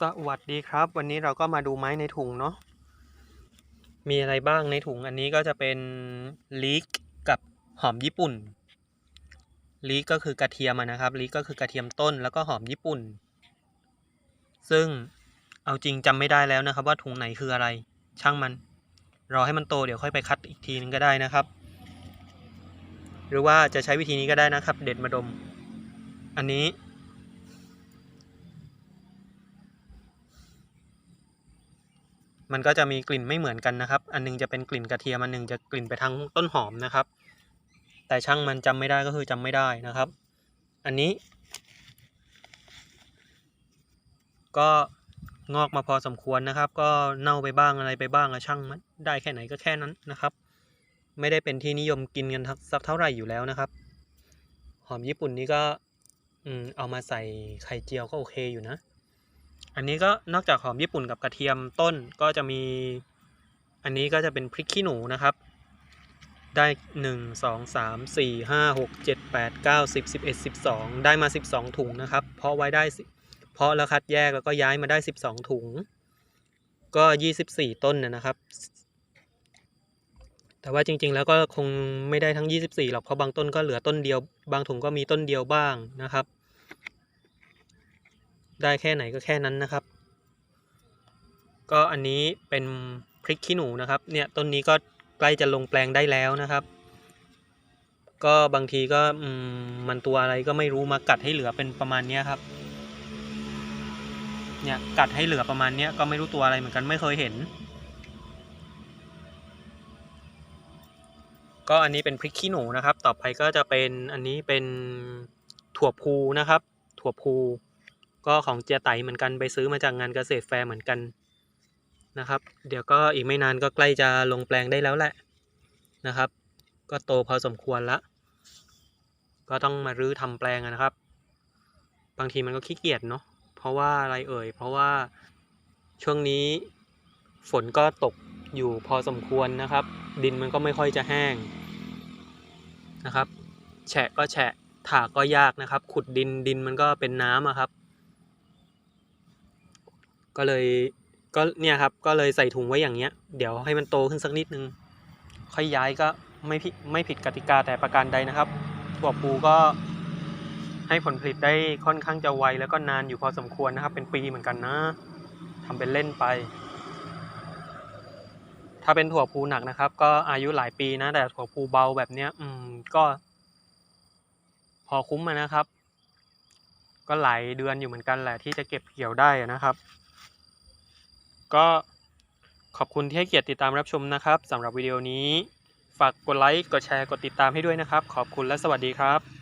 สวัสดีครับ วันนี้เราก็มาดูไม้ในถุงเนาะมีอะไรบ้างในถุงอันนี้ก็จะเป็นลีกกับหอมญี่ปุ่นลีกก็คือกระเทียมนะครับลีกก็คือกระเทียมต้นแล้วก็หอมญี่ปุ่น ซึ่งเอาจริงจำไม่ได้แล้วนะครับ ว่าถุงไหนคืออะไร ช่างมัน รอให้มันโตเดี๋ยวค่อยไปคัดอีกทีนึงก็ได้นะครับ หรือว่าจะใช้วิธีนี้ก็ได้นะครับ เด็ดมาดม อันนี้ มันก็จะมีกลิ่นไม่เหมือนกันนะครับ อันหนึงจะเป็นกลิ่นกระเทียม อันหนึงจะกลิ่นไปทางต้นหอมนะครับ แต่ช่างมันจำไม่ได้ก็คือจำไม่ได้นะครับ อันนี้ ก็งอกมาพอสมควรนะครับ ก็เน่าไปบ้างอะไรไปบ้างอะช่างมันได้แค่ไหนก็แค่นั้นนะครับ ไม่ได้เป็นที่นิยมกินกันสักเท่าไหร่อยู่แล้วนะครับ หอมญี่ปุ่นนี้ก็อืมเอามาใส่ไข่เจียวก็โอเคอยู่นะ อันนี้ก็นอกจากหอมญี่ปุ่นกับกระเทียมต้นก็จะมี อันนี้ก็จะเป็นพริกขี้หนูนะครับ ได้หนึ่งสองสามสี่ห้าหกเจ็ดแปดเก้าสิบสิบเอ็ดสิบสองได้มาสิบสองถุงนะครับ เพาะไว้ได้ เพาะแล้วคัดแยกแล้วก็ย้ายมาได้สิบสองถุง ก็ยี่สิบสี่ต้นนะนะครับ แต่ว่าจริง ๆ แล้วก็คงไม่ได้ทั้ง 24หรอกเพราะบางต้นก็เหลือต้นเดียว บางถุงก็มีต้นเดียวบ้างนะครับ ได้แค่ไหนก็แค่นั้นนะครับ ก็อันนี้เป็นพริกขี้หนูนะครับ เนี่ยต้นนี้ก็ใกล้จะลงแปลงได้แล้วนะครับ ก็บางทีก็มันตัวอะไรก็ไม่รู้มากัดให้เหลือเป็นประมาณนี้ครับ เนี่ยกัดให้เหลือประมาณนี้ก็ไม่รู้ตัวอะไรเหมือนกันไม่เคยเห็น ก็อันนี้เป็นพริกขี้หนูนะครับ ต่อไปก็จะเป็นอันนี้เป็นถั่วพูนะครับ ถั่วพู ก็ของเจียไตเหมือนกันไปซื้อมาจากงานเกษตรแฟร์เหมือนกันนะครับ เดี๋ยวก็อีกไม่นานก็ใกล้จะลงแปลงได้แล้วแหละนะครับ ก็โตพอสมควรละ ก็ต้องมารื้อทำแปลงนะครับ บางทีมันก็ขี้เกียจเนาะเพราะว่าอะไรเอ่ย เพราะว่าช่วงนี้ฝนก็ตกอยู่พอสมควรนะครับ ดินมันก็ไม่ค่อยจะแห้งนะครับ แฉะก็แฉะถากก็ยากนะครับ ขุดดินดินมันก็เป็นน้ำอะครับ ก็เลยก็เนี่ยครับก็เลยใส่ถุงไว้อย่างเงี้ย เดี๋ยวให้มันโตขึ้นสักนิดนึง ค่อยย้ายก็ไม่ผิดไม่ผิดกติกาแต่ประการใดนะครับถั่วปูก็ให้ผลผลิตได้ค่อนข้างจะไวแล้วก็นานอยู่พอสมควรนะครับ เป็นปีเหมือนกันนะทำเป็นเล่นไป ถ้าเป็นถั่วพูหนักนะครับ ก็อายุหลายปีนะ แต่ถั่วพูเบาแบบเนี้ย อืมก็ พอคุ้มนะครับ ก็หลายเดือนอยู่เหมือนกันแหละที่จะเก็บเกี่ยวได้นะครับ ก็ขอบคุณที่ให้เกียรติติดตามรับชมนะครับสำหรับวิดีโอนี้ ฝากกดไลค์ กดแชร์ กดติดตามให้ด้วยนะครับ ขอบคุณและสวัสดีครับ